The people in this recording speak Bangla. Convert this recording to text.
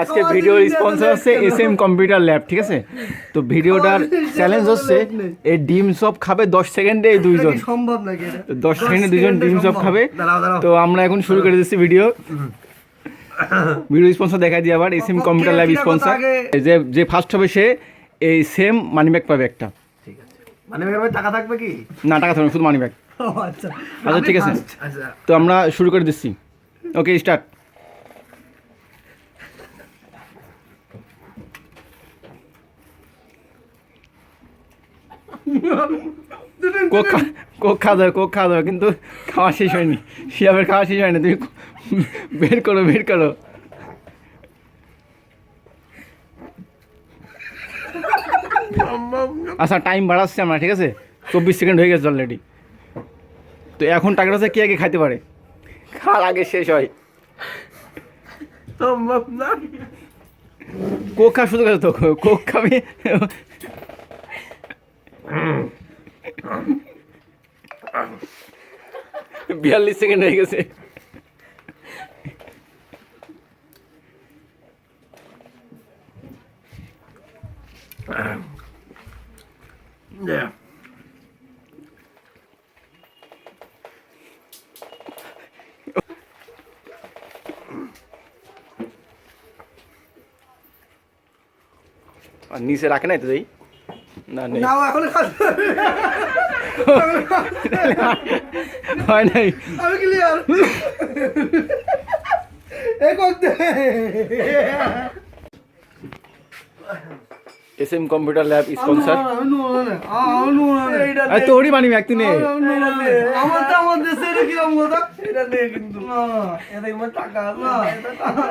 আজকে ভিডিওর স্পন্সর হচ্ছে এস এম কম্পিউটার ল্যাব ঠিক আছে? তো ভিডিওটার চ্যালেঞ্জ হচ্ছে এই ডিম সব খাবে দশ সেকেন্ডে এই দুইজন। সম্ভব নাকি দশ সেকেন্ডে দুজন ডিম সব খাবে। তো আমরা এখন শুরু করে দিচ্ছি ভিডিও ভিডিও স্পন্সর দেখা দিয়ে আবার। S M computer lab sponsor যে যে ফার্স্ট হবে সে এই সেম মানি ব্যাগ পাবে একটা। ঠিক আছে। মানে ভাবে টাকা থাকবে কি? না টাকা থাকবে শুধু মানি ব্যাগ আচ্ছা। আচ্ছা ঠিক আছে। আচ্ছা। তো আমরা শুরু করে দিচ্ছি। ওকে স্টার্ট কোক খা- কোক খাওয়া যাবে কোক খাওয়া যাবে কিন্তু খাওয়া শেষ হয়নি। শিয়াবের খাওয়া শেষ হয়নি তুমি বের করো বের করো। আচ্ছা টাইম বাড়াচ্ছি আমরা ঠিক আছে? চব্বিশ সেকেন্ড হয়ে গেছে অলরেডি তো এখন টাকাটা হচ্ছে কে আগে খাইতে পারে? খাওয়ার আগে শেষ হয়। সম্ভব না। কোক সুযোগ আছে তো? কোক খাবে? বিয়াল্লিশ সেকেন্ড হয়ে গেছে Yeah. আর নিচে রাখে নাই তো যাই না নেই। নাও এখন হয় নাই। আমি ক্লিয়ার এ করতে। S M computer lab sponsor এইটা তোরই মানি ব্যাগ তুই নে আমার তো আমার দেশে কীরকম কথা। এটা নেই কিন্তু। না এটা টাকা। আছে এটা টাকা।